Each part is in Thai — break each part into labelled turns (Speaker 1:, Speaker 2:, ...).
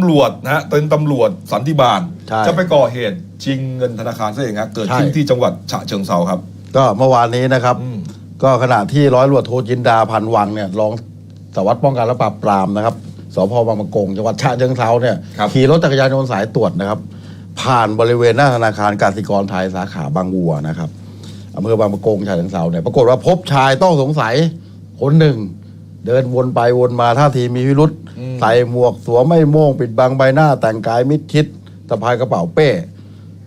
Speaker 1: ำรวจนะฮะเป็นตำรวจสันติบาล
Speaker 2: ใช่
Speaker 1: จะไปก่อเหตุชิงเงินธนาคารซะเองฮะเกิดขึ้น
Speaker 2: ใช่
Speaker 1: ที่จังหวัดฉะเชิงเซาครับ
Speaker 2: ก็เมื่อวานนี้นะครับ
Speaker 1: อืม
Speaker 2: ก็ขณะที่ร้อยตำรวจโทจินดาพันวังเนี่ยรองสารวัสดิ์ป้องกันและปราบปรามนะครับสพบางประกงจังหวัดฉะเชิงเทราเนี่ย
Speaker 1: ครับ
Speaker 2: ขี่รถจักรยานยนต์สายตรวจนะครับ ผ่านบริเวณหน้าธนาคารกสิกรไทยสาขาบางวัวนะครับอำเภอบางประกงฉะเชิงเทราเนี่ยปรากฏว่าพบชายต้องสงสัยคนหนึ่ง เดินวนไปวนมาท่าทีมีพิรุษ
Speaker 1: อืม
Speaker 2: ใส่หมวกสวมไม่โม่งปิดบังใบหน้า แต่งกายมิดชิดสะพายกระเป๋าเป้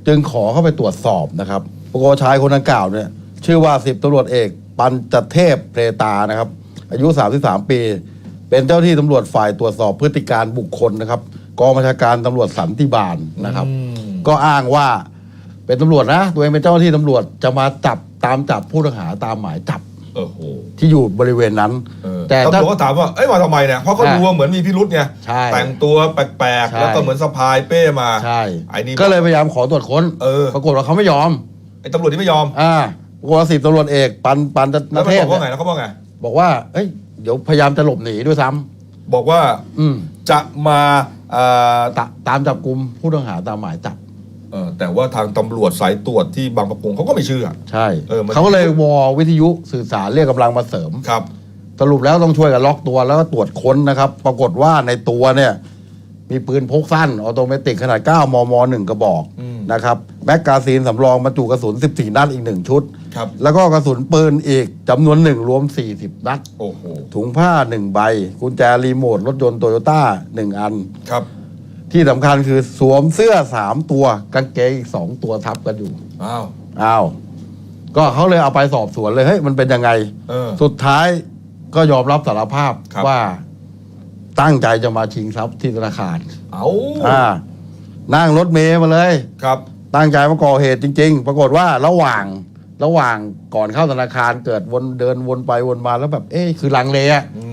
Speaker 2: จึงขอเข้าไปตรวจสอบนะครับปรากฏว่าชายคนดังกล่าวเนี่ย ชื่อว่าสิบตำรวจเอก ปัญจเทพเพรตานะครับ อายุ 33 ปี เป็นเจ้าที่ตำรวจฝ่ายตรวจสอบพฤติการบุคคลนะครับกองบัญชาการตำรวจสันติบาลนะครับ
Speaker 1: อืม
Speaker 2: ก็อ้างว่าเป็นตำรวจนะตัวเองเป็นเจ้าหน้าที่ตำรวจจะมาจับตามจับผู้ต้องหาตามหมายจับ
Speaker 1: โอ้โห
Speaker 2: ที่อยู่บริเวณนั้น
Speaker 1: เออ
Speaker 2: แต่
Speaker 1: ตำ
Speaker 2: ถ้าร
Speaker 1: วจก็ถามว่าเอ้ยมาทำไมเนี่ยเพราะเขา
Speaker 2: อ่า
Speaker 1: ดูว่าเหมือนมีพิรุษไง
Speaker 2: ใช่
Speaker 1: แต่งตัวแปลก
Speaker 2: ใช่
Speaker 1: ๆแล้วก็เหมือนสะพายเป้มา
Speaker 2: ใช่
Speaker 1: ไอ้นี่
Speaker 2: ก็เลยพยายามขอตรวจค้น
Speaker 1: เออ
Speaker 2: ปรากฏว่าเขาไม่ยอม
Speaker 1: ไอ้ตำรวจที่ไม่ยอม
Speaker 2: อ่าปรากฏว่าสิบตำรวจเอกปันปัน
Speaker 1: แล้ว
Speaker 2: น
Speaker 1: มัน
Speaker 2: เท
Speaker 1: บ
Speaker 2: พ
Speaker 1: อกว่าไง
Speaker 2: เนี่ย
Speaker 1: แล้วเขาบอกไง
Speaker 2: บอกว่าเอ้ยเดี๋ยวพยายามจะหลบหนีด้วยซ้ำ
Speaker 1: บอกว่า
Speaker 2: อืม
Speaker 1: จะมาเอ่อ
Speaker 2: ตะตามจับกลุ่มผู้ต้องหาตามหมายจับ
Speaker 1: เออแต่ว่าทางตำรวจสายตรวจที่บางประกงเขาก็ไม่เชื่อ
Speaker 2: ใช่
Speaker 1: เออมัน
Speaker 2: เขาก็เลยวอวิทยุสื่อสารเรียกกำลังมาเสริม
Speaker 1: ครับ
Speaker 2: สรุปแล้วต้องช่วยกันล็อกตัวแล้วก็ตรวจค้นนะครับ ปรากฏว่าในตัวเนี่ย มีปืนพกสั้นออโตเมติกขนาด 9 มม 1 กระบอก
Speaker 1: อืม
Speaker 2: นะครับแม็กกาซีนสำรองบรรจุกระสุน 14 นัดอีก 1 ชุด
Speaker 1: ครับ
Speaker 2: แล้วก็กระสุนปืนอีกจำนวนหนึ่งรวม 40 นัด
Speaker 1: โอ้โห
Speaker 2: ถุงผ้า 1 ใบ กุญแจรีโมทรถยนต์โตโยต้า 1 อัน
Speaker 1: ครับ
Speaker 2: ที่สำคัญคือสวมเสื้อ3ตัวกางเกงอีก2ตัวทับกันอยู่
Speaker 1: อ้าว
Speaker 2: อ้าว ก็เขาเลยเอาไปสอบสวนเลย เฮ้ย มันเป็นยังไง
Speaker 1: เออ
Speaker 2: สุดท้ายก็ยอมรับสารภาพ
Speaker 1: ครับ
Speaker 2: ว่าตั้งใจจะมาชิงทรัพย์ที่ธนาคาร
Speaker 1: เอา
Speaker 2: อ่านั่งรถเมย์มาเลย
Speaker 1: ครับ
Speaker 2: ตั้งใจมาก่อเหตุจริง ๆ ปรากฏว่าระหว่างระหว่างก่อนเข้าธนาคารเกิดวนเดินวนไปวนมาแล้วแบบ เอ๊ะคือลังเลอะ
Speaker 1: อืม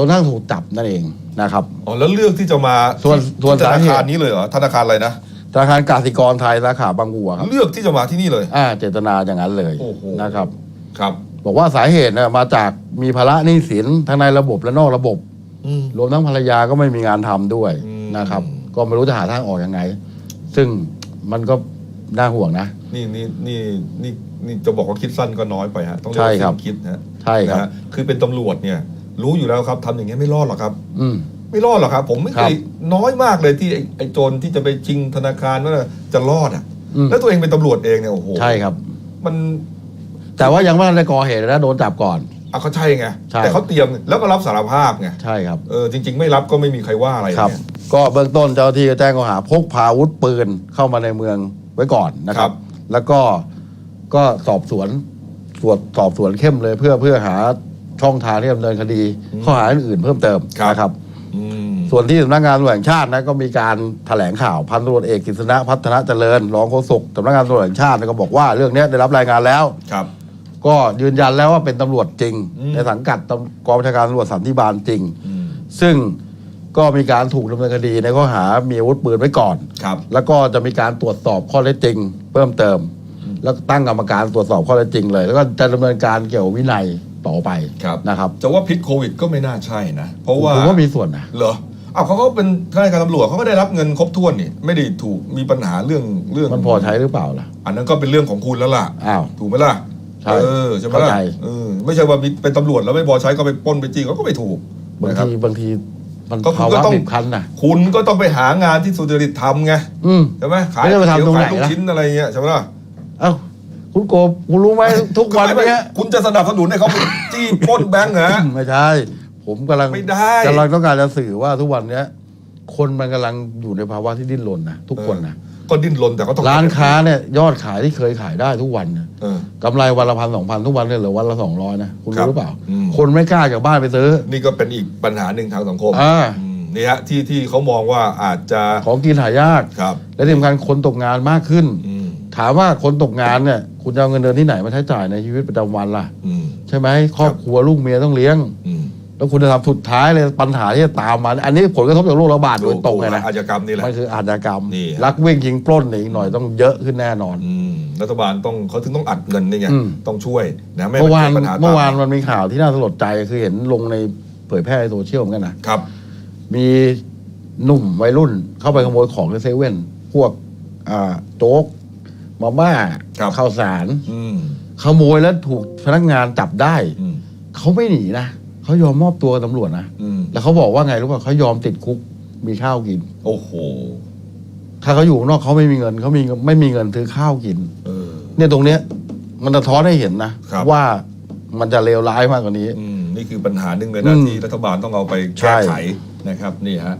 Speaker 2: จนทั้งถูกจับนั่นเองนะครับ
Speaker 1: อ๋อแล้วเลือกที่จะมา
Speaker 2: ส่วน
Speaker 1: ที่
Speaker 2: ส่วน
Speaker 1: ที่ธนา
Speaker 2: สาเหตุ
Speaker 1: คารนี้เลยเหรอธนาคารอะไรนะ
Speaker 2: ธนาคารกสิกรไทยสาขาบางบัวครับ
Speaker 1: เลือกที่จะมาที่นี่เลย
Speaker 2: อ่าเจตนาอย่างนั้นเลย
Speaker 1: โอ้โห
Speaker 2: นะครับ
Speaker 1: ครับ
Speaker 2: บอกว่าสาเหตุเนี่ยมาจากมีภาระหนี้สินทั้งในระบบและนอกระบบ
Speaker 1: อืม
Speaker 2: รวมทั้งภรรยาก็ไม่มีงานทำด้วย
Speaker 1: อืม
Speaker 2: นะครับ ก็ไม่รู้จะหาทางออกยังไง ซึ่งมันก็น่าห่วงนะ
Speaker 1: นี่นี่นี่นี่นี่จะบอกว่าคิดสั้นก็น้อยไปฮะต้องเรียก
Speaker 2: ใช่
Speaker 1: ว่า
Speaker 2: ครับ
Speaker 1: สิ้นคิดนะฮะ
Speaker 2: ใช่ครับ
Speaker 1: นะฮะคือเป็นตำรวจเนี่ย รู้อยู่แล้วครับทำอย่างเงี้ยไม่รอดหรอกครับ
Speaker 2: อืม
Speaker 1: ไม่รอดหรอกครับ ผมไม่เค
Speaker 2: ครั
Speaker 1: ย
Speaker 2: บ
Speaker 1: น้อยมากเลยที่ไอ้ไอ้โจรที่จะไปชิงธนาคารว่าจะรอดอะ
Speaker 2: อืม
Speaker 1: แล้วตัวเองเป็นตำรวจเองเนี่ยโอ้โห
Speaker 2: ใช่ครับ
Speaker 1: มัน
Speaker 2: แต่ว่ายังไม่ทันได้ก่อเหตุเลยนะโดนจับก่อน
Speaker 1: อะเขาใช่ไง
Speaker 2: ใช่
Speaker 1: แต่เขาเตรียมแล้วก็รับสารภาพไง
Speaker 2: ใช่ครับ
Speaker 1: เออจริง ๆ ไม่รับก็ไม่มีใครว่าอะไร
Speaker 2: ครับ
Speaker 1: เนี่ย
Speaker 2: ก็เบื้องต้นเจ้าหน้าที่ก็แจ้งข้อหาพกพาอาวุธปืนเข้ามาในเมืองไว้ก่อนนะค
Speaker 1: ครั
Speaker 2: รับ
Speaker 1: บ
Speaker 2: แล้วก็ก็สอบสวนตรวจสอบสวนเข้มเลยเพื่อเพื่อหา ช่องทางที่ดำเนินคดีข้อหาอื่นๆเพิ่มเติมนะครับ
Speaker 1: อืม
Speaker 2: ส่วนที่สำนักงานตำรวจแห่งชาตินะก็มีการแถลงข่าวพันตำรวจเอกกฤษณะพัฒนาเจริญรองโฆษกสำนักงานตำรวจแห่งชาติก็บอกว่าเรื่องนี้ได้รับรายงานแล้ว
Speaker 1: ครับ
Speaker 2: ก็ยืนยันแล้วว่าเป็นตำรวจจริง
Speaker 1: อืม
Speaker 2: ในสังกัดตำกองบัญชาการตำรวจสันติบาลจริง
Speaker 1: อืม
Speaker 2: ซึ่งก็มีการถูกดำเนินคดีในข้อหามีอาวุธปืนไว้ก่อน
Speaker 1: ครับ
Speaker 2: แล้วก็จะมีการตรวจสอบข้อเท็จจริง เพิ่มเติม แล้วตั้งกรรมการตรวจสอบข้อเท็จจริงเลย แล้วก็จะดำเนินการเกี่ยวกับวินัย ต่อไป
Speaker 1: ครับ
Speaker 2: นะครับ
Speaker 1: จะว่าพิษโควิดก็ไม่น่าใช่นะ เพราะว่า
Speaker 2: ผมว่ามีส่วนนะ
Speaker 1: เหรออ้าวเขาก็เป็นข้าราชการตำรวจเขาก็ได้รับเงินครบถ้วนนี่ไม่ได้ถูกมีปัญหาเรื่องเรื่อง
Speaker 2: มันพอใช้หรือเปล่าล่ะ
Speaker 1: อันนั้นก็เป็นเรื่องของคุณแล้วล่ะ
Speaker 2: อ้าว
Speaker 1: ถูกไหมล่ะ
Speaker 2: ใช่
Speaker 1: เออใช่ไหม
Speaker 2: เข้า
Speaker 1: ล่ะ
Speaker 2: ใจ
Speaker 1: เออไม่ใช่ว่ามีเป็นตำรวจแล้วไม่พอใช้ก็ไปปล้นไปจี้เขาก็ไม่ถูก
Speaker 2: บาง
Speaker 1: นะครับ
Speaker 2: ทีบางทีมัน
Speaker 1: ก็คือ
Speaker 2: ภา
Speaker 1: ก็
Speaker 2: วะ
Speaker 1: ต้อง
Speaker 2: บีบคั้นนะ
Speaker 1: คุณก็ต้องไปหางานที่สุจริตทำไง
Speaker 2: อืม
Speaker 1: ใช่ไหมขาย
Speaker 2: ไม่ได้ไปทำตรงไหน
Speaker 1: ขายลูก
Speaker 2: นะ
Speaker 1: ชิ้นอะไรเงี้ยใช่ไหมล่ะ
Speaker 2: เอ้า คุณโกบคุณรู้ไหมทุกวัน
Speaker 1: ไม่
Speaker 2: ไหมฮะ
Speaker 1: คุณจะสนับสนุนให้เขาไปจี้ปล้นแบงก์เหรอฮะ
Speaker 2: ไม่ใช่ ผมกำลัง
Speaker 1: ไม่ได้
Speaker 2: กำลังต้องการจะสื่อว่าทุกวันเนี้ย คนมันกำลังอยู่ในภาวะที่ดิ้นรนนะทุกคนนะ
Speaker 1: ก็ดิ้นรนแต่ก็ต้อง
Speaker 2: ร้านค้าเนี่ยยอดขายที่เคยขายได้ทุกวันเนี่ย
Speaker 1: เออ
Speaker 2: กำไรวันละพันสองพันทุกวันเนี่ยเหลือวันละสองร้อยนะคุณ
Speaker 1: ครั
Speaker 2: รู้
Speaker 1: บ
Speaker 2: หรือเปล่า
Speaker 1: อืม
Speaker 2: คนไม่กล้าจากบ้านไปซื้อ
Speaker 1: นี่ก็เป็นอีกปัญหาหนึ่งทางสังคม
Speaker 2: อ่า
Speaker 1: อืมนี่ฮะที่ที่เขามองว่าอาจจะ
Speaker 2: ของกินหายาก
Speaker 1: ครับ
Speaker 2: และที่สำคัญคนตกงานมากขึ้น
Speaker 1: อืม
Speaker 2: ถามว่าคนตกงานเนี่ย คุณจะเอาเงินเดือนที่ไหนมาใช้จ่ายในชีวิตประจำวันล่ะ
Speaker 1: อืม
Speaker 2: ใช่ไหมครอบครัวลูกเมียต้องเลี้ยง
Speaker 1: อืม
Speaker 2: แล้วคุณจะทำสุดท้ายเลยปัญหาที่จะตามมา อันนี้ผลกระทบจากโรคระบาดโดยตรงเลยนะ
Speaker 1: อาชญากรรมนี่แหละ
Speaker 2: มันคืออาชญากรรม
Speaker 1: นี่ฮะ
Speaker 2: ลักวิ่งยิงปล้นอีกหน่อยต้องเยอะขึ้นแน่นอน
Speaker 1: อืมรัฐบาลต้องเขาถึงต้องอัดเงินนี่ไง
Speaker 2: อืม
Speaker 1: ต้องช่วยนะไม่
Speaker 2: เมื่อวาน
Speaker 1: ให้ปัญหาต
Speaker 2: เมื่อวานมันมีข่าวที่น่าสลดใจคือเห็นลงในเผยแพร่ในโซเชียลเหมือนกันนะครับ มีหนุ่มวัยรุ่นเข้าไปขโมยของในเซเว่นพวกอ่าโจ๊ก มาม่า
Speaker 1: ครับ
Speaker 2: ข้าวสาร
Speaker 1: อืม
Speaker 2: ขโมยแล้วถูกพนักงานจับได้
Speaker 1: อืม
Speaker 2: เขาไม่หนีนะเขายอมมอบตัวกับตำรวจนะ
Speaker 1: อืม
Speaker 2: แล้วเขาบอกว่าไงรู้ป่ะเขายอมติดคุกมีข้าวกิน
Speaker 1: โอ้โห
Speaker 2: ถ้าเขาอยู่ข้างนอกเขาไม่มีเงินเขามีไม่มีเงินซื้อข้าวกิน
Speaker 1: เออ
Speaker 2: เนี่ยตรงเนี้ย มันสะท้อนให้เห็นนะครับ ว่ามันจะเลวร้ายมากกว่านี้
Speaker 1: อืมนี่คือปัญหาหนึ่งเลยนะ
Speaker 2: อืม
Speaker 1: ที่รัฐบาลต้องเอาไป
Speaker 2: ใช่
Speaker 1: แก้ไขนะครับ นี่ฮะ